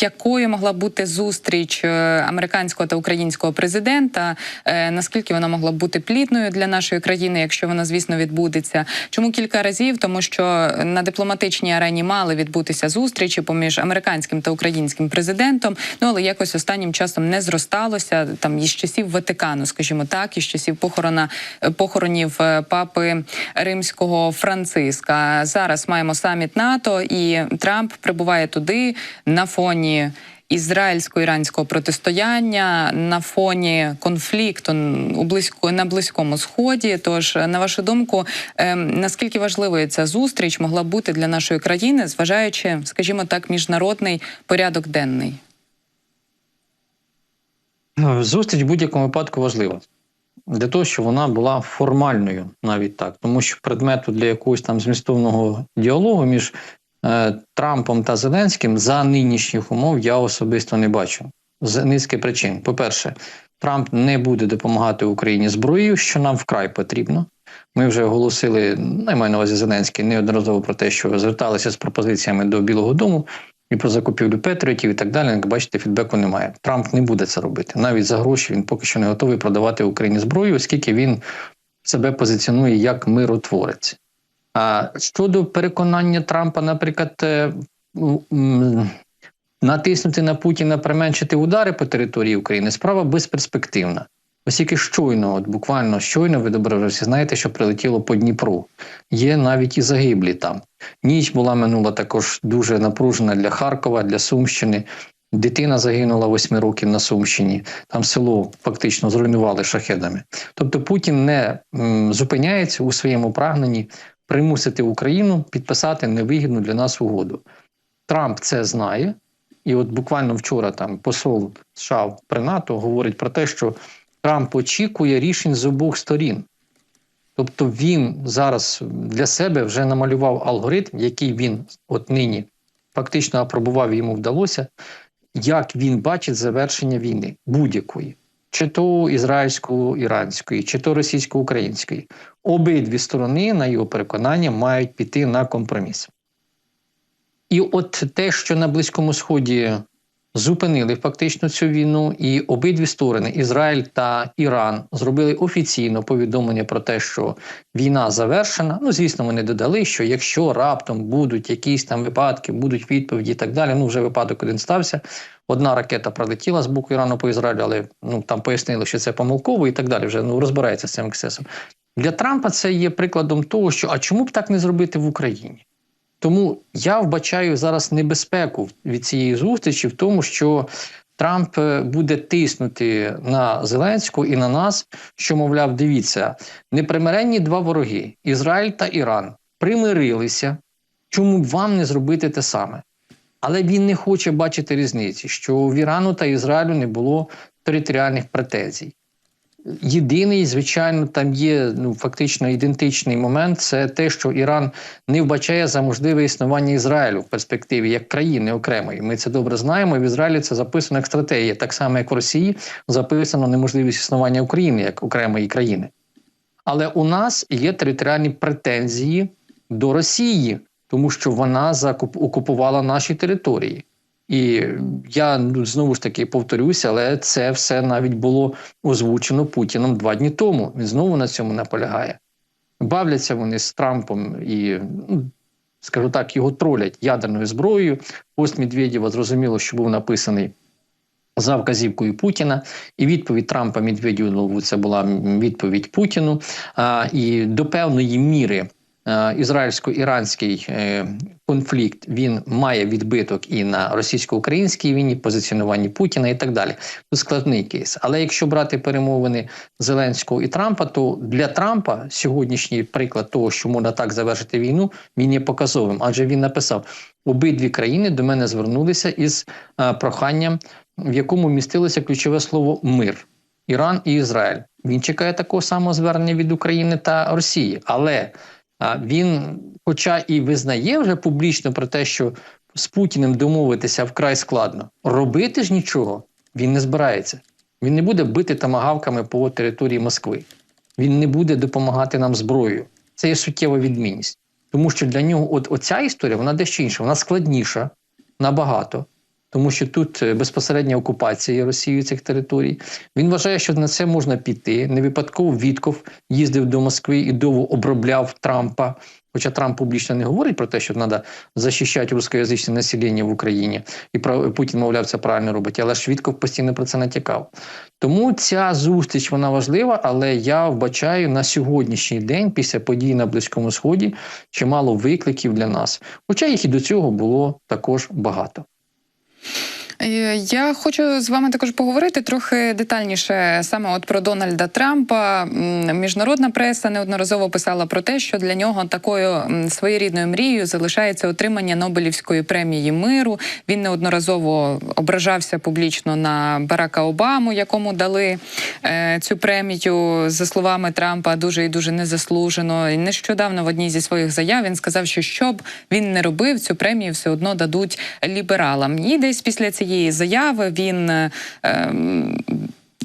якою могла бути зустріч е, американського та українського президента? Е, Наскільки вона могла бути плідною для нашої країни, якщо вона, звісно, відбудеться? Чому кілька разів? Тому що на дипломатичній арені мали відбутися зустрічі поміж американським та українським президентом. Ну але якось останнім часом не зросталося там із часів Ватикану, скажімо так, із часів похорона похоронів е, папи римського Франциска. Зараз маємо саміт НАТО, і Трамп прибуває туди на фоні. Ізраїльсько-іранського протистояння на фоні конфлікту у близько на близькому сході. Тож, на вашу думку, ем, наскільки важливою ця зустріч могла бути для нашої країни, зважаючи, скажімо так, міжнародний порядок денний? Ну, Зустріч в будь-якому випадку важлива. Для того, щоб вона була формальною, навіть так. Тому що предмету для якогось там змістовного діалогу між е, Трампом та Зеленським за нинішніх умов я особисто не бачу. З низки причин. По-перше, Трамп не буде допомагати Україні зброєю, що нам вкрай потрібно. Ми вже оголосили, не маю на увазі Зеленський, неодноразово про те, що зверталися з пропозиціями до Білого Дому і про закупівлю Петріотів і так далі. Як бачите, фідбеку немає. Трамп не буде це робити. Навіть за гроші він поки що не готовий продавати Україні зброю, оскільки він себе позиціонує як миротворець. А щодо переконання Трампа, наприклад, е, натиснути на Путіна, применшити удари по території України, справа безперспективна. Оскільки щойно, от буквально щойно, ви добре всі знаєте, що прилетіло по Дніпру. Є навіть і загиблі там. Ніч була минула також дуже напружена для Харкова, для Сумщини. Дитина загинула 8 років на Сумщині. Там село фактично зруйнували шахедами. Тобто Путін не м, зупиняється у своєму прагненні примусити Україну підписати невигідну для нас угоду. Трамп це знає, і от буквально вчора там посол США при НАТО говорить про те, що Трамп очікує рішень з обох сторін. Тобто він зараз для себе вже намалював алгоритм, який він от нині фактично апробував, йому вдалося, як він бачить завершення війни будь-якої, чи то ізраїльсько-іранської, чи то російсько-української. Обидві сторони, на його переконання, мають піти на компроміс. І от те, що на Близькому Сході зупинили фактично цю війну, і обидві сторони, Ізраїль та Іран, зробили офіційно повідомлення про те, що війна завершена. Ну, звісно, вони додали, що якщо раптом будуть якісь там випадки, будуть відповіді і так далі. Ну, вже випадок один стався. Одна ракета пролетіла з боку Ірану по Ізраїлю, але ну там пояснили, що це помилково і так далі. Вже ну розбирається з цим ексцесом. Для Трампа це є прикладом того, що а чому б так не зробити в Україні? Тому я вбачаю зараз небезпеку від цієї зустрічі в тому, що Трамп е, буде тиснути на Зеленську і на нас, що, мовляв, дивіться, непримиренні два вороги Ізраїль та Іран примирилися. Чому б вам не зробити те саме? Але він не хоче бачити різниці, що в Ірану та Ізраїлю не було територіальних претензій. Єдиний, звичайно, там є ну фактично ідентичний момент. Це те, що Іран не вбачає за можливе існування Ізраїлю в перспективі як країни окремої. Ми це добре знаємо. В Ізраїлі це записано як стратегія, так само як в Росії записано неможливість існування України як окремої країни. Але у нас є територіальні претензії до Росії, тому що вона окупувала наші території. І я ну, знову ж таки повторюся, але це все навіть було озвучено Путіном два дні тому. Він знову на цьому наполягає. Бавляться вони з Трампом і, ну, скажу так, його тролять ядерною зброєю. Пост Медведєва зрозуміло, що був написаний за вказівкою Путіна, і відповідь Трампа Медведєву це була відповідь Путіну. А, І до певної міри. Ізраїльсько-іранський е, конфлікт він має відбиток і на російсько-українській війні, позиціонуванні Путіна і так далі. Тут складний кейс. Але якщо брати перемовини Зеленського і Трампа, то для Трампа сьогоднішній приклад того, що можна так завершити війну, він є показовим, адже він написав: обидві країни до мене звернулися із проханням, в якому містилося ключове слово мир. Іран і Ізраїль. Він чекає такого самого звернення від України та Росії, але він, хоча і визнає вже публічно про те, що з Путіним домовитися вкрай складно, робити ж нічого він не збирається. Він не буде бити тамагавками по території Москви. Він не буде допомагати нам зброєю. Це є суттєва відмінність. Тому що для нього от оця історія вона дещо інша, вона складніша набагато. Тому що тут е, безпосередня окупація Росією цих територій. Він вважає, що на це можна піти. Не випадково Вітков їздив до Москви і довго обробляв Трампа. Хоча Трамп публічно не говорить про те, що треба захищати рускоязичне населення в Україні, і про Путін, мовляв, це правильно робить, але ж постійно про це натякав. Тому ця зустріч вона важлива, але я вбачаю на сьогоднішній день, після подій на Близькому Сході, чимало викликів для нас. Хоча їх і до цього було також багато. Е, Я хочу з вами також поговорити трохи детальніше саме от про Дональда Трампа. Міжнародна преса неодноразово писала про те, що для нього такою своєрідною мрією залишається отримання Нобелівської премії миру. Він неодноразово ображався публічно на Барака Обаму, якому дали е, цю премію за словами Трампа дуже і дуже незаслужено. І нещодавно в одній зі своїх заяв він сказав, що що б він не робив, цю премію все одно дадуть лібералам. І десь після цієї заяви він. е,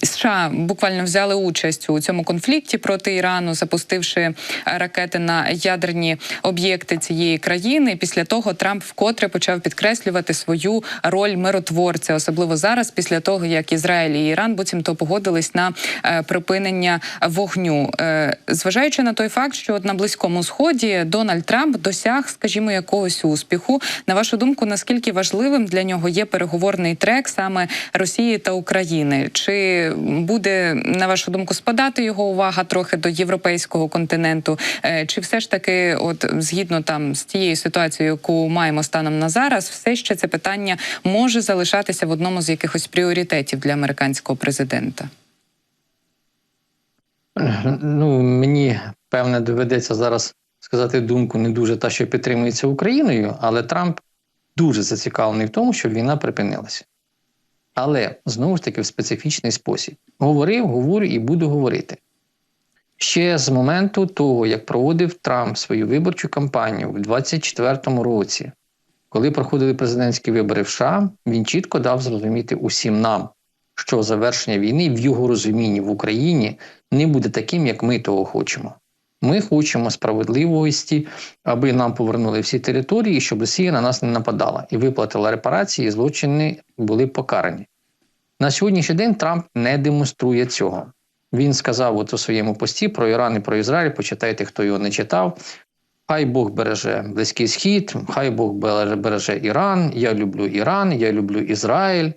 США буквально взяли участь у цьому конфлікті проти Ірану, запустивши ракети на ядерні об'єкти цієї країни. Після того Трамп вкотре почав підкреслювати свою роль миротворця, особливо зараз, після того як Ізраїль і Іран буцімто погодились на е, припинення вогню. Е, Зважаючи на той факт, що на близькому сході Дональд Трамп досяг, скажімо, якогось успіху. На вашу думку, наскільки важливим для нього є переговорний трек саме Росії та України? Чи буде на вашу думку спадати його увага трохи до європейського континенту? Е, Чи все ж таки, от згідно там з тією ситуацією, яку маємо станом на зараз, все ще це питання може залишатися в одному з якихось пріоритетів для американського президента? Ну, мені певне доведеться зараз сказати думку не дуже та, що підтримується Україною, але Трамп дуже зацікавлений в тому, щоб війна припинилася. Але знову ж таки в специфічний спосіб. Говорив, говорю і буду говорити. Ще з моменту того, як проводив Трамп свою виборчу кампанію в 2024 році, коли проходили президентські вибори в США, він чітко дав зрозуміти усім нам, що завершення війни в його розумінні в Україні не буде таким, як ми того хочемо. Ми хочемо справедливості, аби нам повернули всі території, щоб Росія на нас не нападала і виплатила репарації, і злочини були покарані. На сьогоднішній день Трамп не демонструє цього. Він сказав от у своєму пості про Іран і про Ізраїль. Почитайте, хто його не читав. Хай Бог береже Близький Схід, хай Бог береже, Іран. Я люблю Іран, я люблю Ізраїль,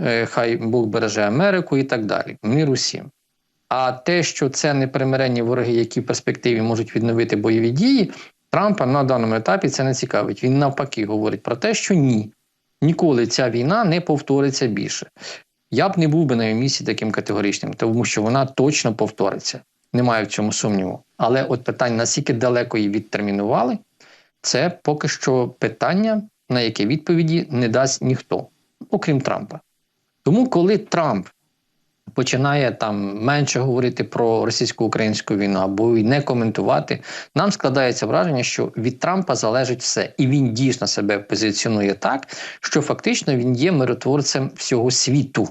е, хай Бог береже Америку і так далі. Мир усім. А те, що це непримиренні вороги, які в перспективі можуть відновити бойові дії, Трампа на даному етапі це не цікавить. Він навпаки говорить про те, що ні, ніколи ця війна не повториться більше. Я б не був би на її місці таким категоричним, тому що вона точно повториться. Немає в цьому сумніву. Але от питання, наскільки далеко її відтермінували, це поки що питання, на яке відповіді не дасть ніхто, окрім Трампа. Тому, коли Трамп починає там менше говорити про російсько-українську війну або й не коментувати, нам складається враження, що від Трампа залежить все, і він дійсно себе позиціонує так, що фактично він є миротворцем всього світу.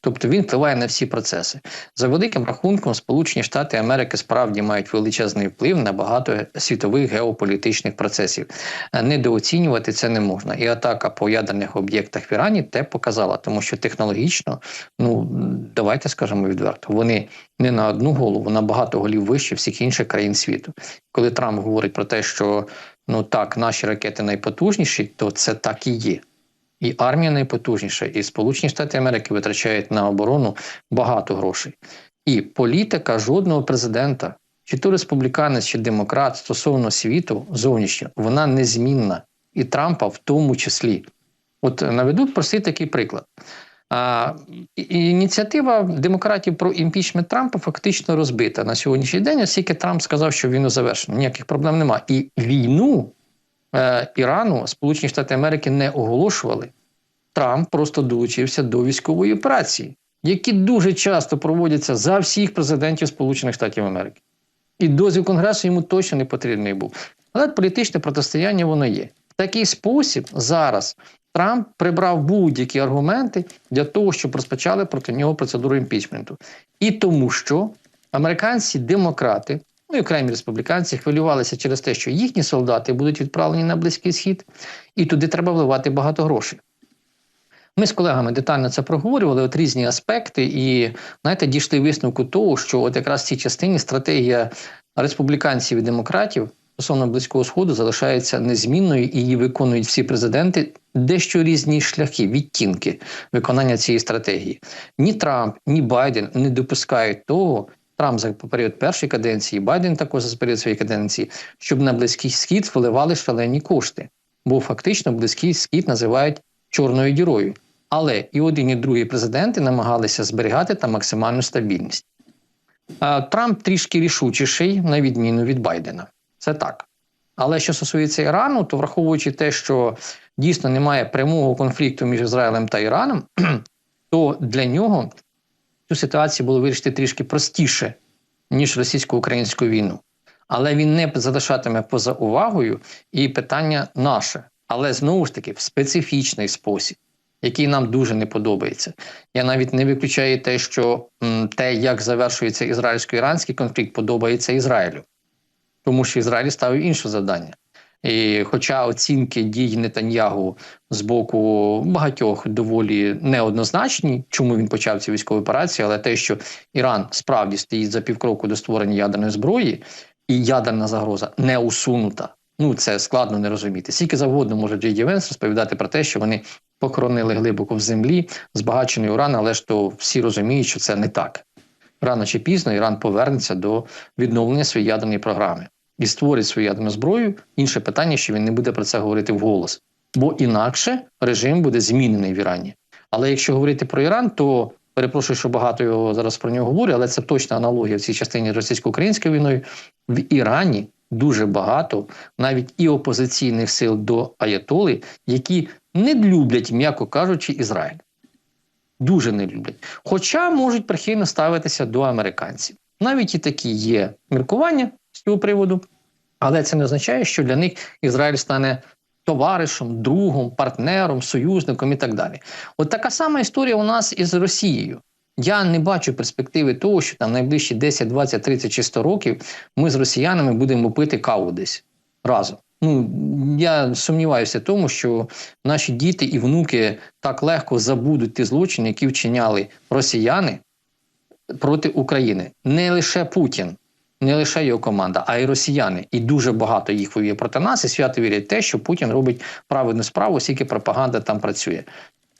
Тобто він впливає на всі процеси. За великим рахунком, Сполучені Штати Америки справді мають величезний вплив на багато світових геополітичних процесів. Е, Недооцінювати це не можна. І атака по ядерних об'єктах в Ірані те показала, тому що технологічно, ну давайте скажемо відверто, вони не на одну голову, на багато голів вище всіх інших країн світу. Коли Трамп говорить про те, що ну так, наші ракети найпотужніші, то це так і є. І армія найпотужніша, і Сполучені Штати Америки витрачають на оборону багато грошей. І політика жодного президента, чи то республіканець, чи демократ стосовно світу зовнішнього, вона незмінна. І Трампа в тому числі. От наведу простий такий приклад. А, ініціатива демократів про імпічмент Трампа фактично розбита на сьогоднішній день, оскільки Трамп сказав, що війну завершено. Ніяких проблем немає. І війну Ірану Сполучені Штати Америки не оголошували. Трамп просто долучився до військової операції, які дуже часто проводяться за всіх президентів Сполучених Штатів Америки. І дозвіл Конгресу йому точно не потрібний був. Але політичне протистояння воно є. В такий спосіб зараз Трамп прибрав будь-які аргументи для того, щоб розпочали проти нього процедуру імпічменту. І тому, що американці демократи, ну і окремі республіканці, хвилювалися через те, що їхні солдати будуть відправлені на Близький Схід, і туди треба вливати багато грошей. Ми з колегами детально це проговорювали, от різні аспекти, і знаєте, дійшли висновку того, що от якраз в цій частині стратегія республіканців і демократів стосовно близького сходу залишається незмінною і її виконують всі президенти. Дещо різні шляхи, відтінки виконання цієї стратегії. Ні Трамп, ні Байден не допускають того. Трамп за період першої каденції, Байден також за період своєї каденції, щоб на близький схід вливали шалені кошти. Бо фактично близький схід називають чорною дірою. Але і один, і другий президенти намагалися зберігати там максимальну стабільність. Трамп трішки рішучіший, на відміну від Байдена. Це так. Але що стосується Ірану, то враховуючи те, що дійсно немає прямого конфлікту між Ізраїлем та Іраном, то для нього цю ситуацію було вирішити трішки простіше, ніж російсько-українську війну. Але він не залишатиме поза увагою і питання наше, але знову ж таки в специфічний спосіб, який нам дуже не подобається. Я навіть не виключаю те, що м, те, як завершується ізраїльсько-іранський конфлікт, подобається Ізраїлю, тому що Ізраїль ставив інше завдання. І хоча оцінки дій Нетаньягу з боку багатьох доволі неоднозначні, чому він почав ці військові операції, але те, що Іран справді стоїть за півкроку до створення ядерної зброї, і ядерна загроза не усунута. Ну це складно не розуміти. Скільки завгодно може Джей Ді розповідати про те, що вони похоронили глибоко в землі збагачений уран, але ж то всі розуміють, що це не так. Рано чи пізно Іран повернеться до відновлення своєї ядерної програми і створить свою ядерну зброю. Інше питання, що він не буде про це говорити вголос, бо інакше режим буде змінений в Ірані. Але якщо говорити про Іран, то перепрошую, що багато його зараз про нього говорю, але це точна аналогія в цій частині російсько-української війною. В Ірані дуже багато навіть і опозиційних сил до Аятоли, які не люблять, м'яко кажучи, Ізраїль. Дуже не люблять. Хоча можуть прихильно ставитися до американців. Навіть і такі є міркування з цього приводу, але це не означає, що для них Ізраїль стане товаришем, другом, партнером, союзником і так далі. От така сама історія у нас із Росією. Я не бачу перспективи того, що там найближчі 10, 20, 30 чи 100 років ми з росіянами будемо пити каву десь разом. Ну я сумніваюся в тому, що наші діти і внуки так легко забудуть ті злочини, які вчиняли росіяни проти України. Не лише Путін, не лише його команда, а й росіяни. І дуже багато їх воює проти нас, і свято вірять те, що Путін робить правильну справу, оскільки пропаганда там працює.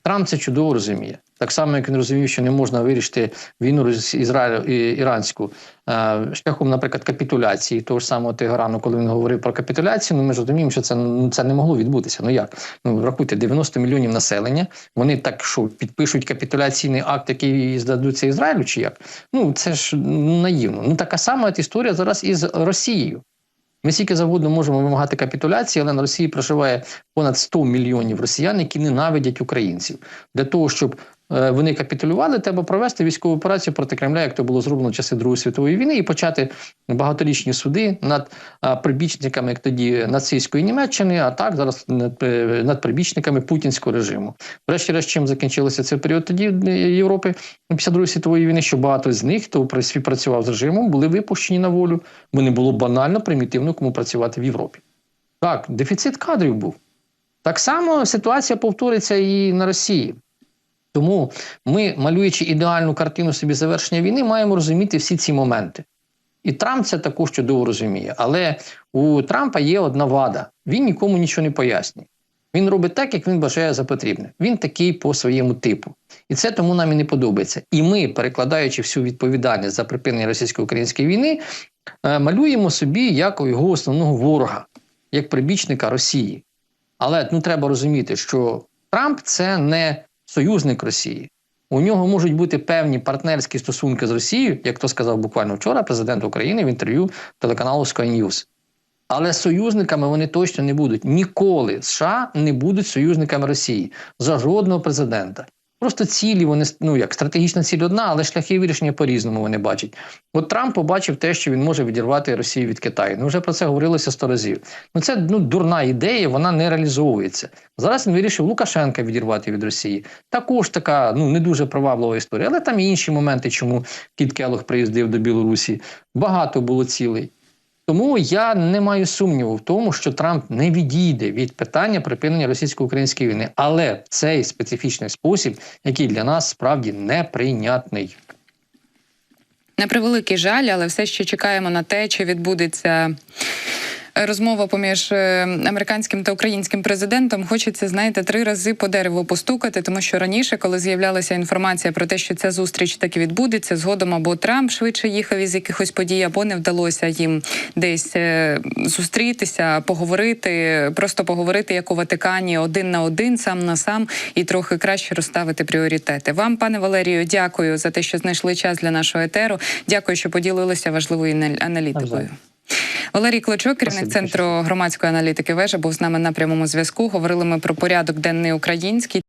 Трамп це чудово розуміє. Так само, як він розумів, що не можна вирішити війну Ізраїлю і іранську е, шляхом, наприклад, капітуляції того ж самого Тегерану, коли він говорив про капітуляцію, ну ми ж розуміємо, що це ну, це не могло відбутися. Ну як? Ну рахуйте, 90 мільйонів населення. Вони так що підпишуть капітуляційний акт, який здадуться Ізраїлю, чи як? Ну це ж наївно. Ну така сама історія зараз із Росією. Ми скільки завгодно можемо вимагати капітуляції, але на Росії проживає понад 100 мільйонів росіян, які ненавидять українців. Для того, щоб вони капітулювали, треба провести військову операцію проти Кремля, як то було зроблено в часи Другої світової війни, і почати багаторічні суди над е, прибічниками, як тоді нацистської Німеччини, а так зараз е, над прибічниками путінського режиму. Врешті-решт, чим закінчилося цей період тоді Європи після Другої світової війни, що багато з них, хто співпрацював з режимом, були випущені на волю, бо не було банально примітивно кому працювати в Європі. Так, дефіцит кадрів був. Так само ситуація повториться і на Росії. Тому ми, малюючи ідеальну картину собі завершення війни, маємо розуміти всі ці моменти. І Трамп це також чудово розуміє. Але у Трампа є одна вада: він нікому нічого не пояснює. Він робить так, як він бажає за потрібне. Він такий по своєму типу. І це тому нам і не подобається. І ми, перекладаючи всю відповідальність за припинення російсько-української війни, малюємо собі як його основного ворога, як прибічника Росії. Але ну треба розуміти, що Трамп це не союзник Росії. У нього можуть бути певні партнерські стосунки з Росією, як то сказав буквально вчора президент України в інтерв'ю телеканалу Sky News. Але союзниками вони точно не будуть. Ніколи США не будуть союзниками Росії за жодного президента. Просто цілі вони ну як стратегічна ціль одна, але шляхи вирішення по-різному вони бачать. От Трамп побачив те, що він може відірвати Росію від Китаю. Ну вже про це говорилося сто разів. Ну це ну дурна ідея, вона не реалізовується. Зараз він вирішив Лукашенка відірвати від Росії. Також така ну не дуже приваблива історія, але там і інші моменти, чому Кіт Келох приїздив до Білорусі. Багато було цілей. Тому я не маю сумніву в тому, що Трамп не відійде від питання припинення російсько-української війни, але в цей специфічний спосіб, який для нас справді неприйнятний. На превеликий жаль, але все ще чекаємо на те, чи відбудеться. Розмова поміж е, американським та українським президентом хочеться, знаєте, три рази по дереву постукати, тому що раніше, коли з'являлася інформація про те, що ця зустріч таки відбудеться, згодом або Трамп швидше їхав із якихось подій, або не вдалося їм десь е, зустрітися, поговорити, просто поговорити як у Ватикані один на один, сам на сам, і трохи краще розставити пріоритети. Вам, пане Валерію, дякую за те, що знайшли час для нашого етеру. Дякую, що поділилися важливою анал- аналітикою. Валерій Клочок, керівник Спасибо. центру громадської аналітики вежа, був з нами на прямому зв'язку. Говорили ми про порядок денний український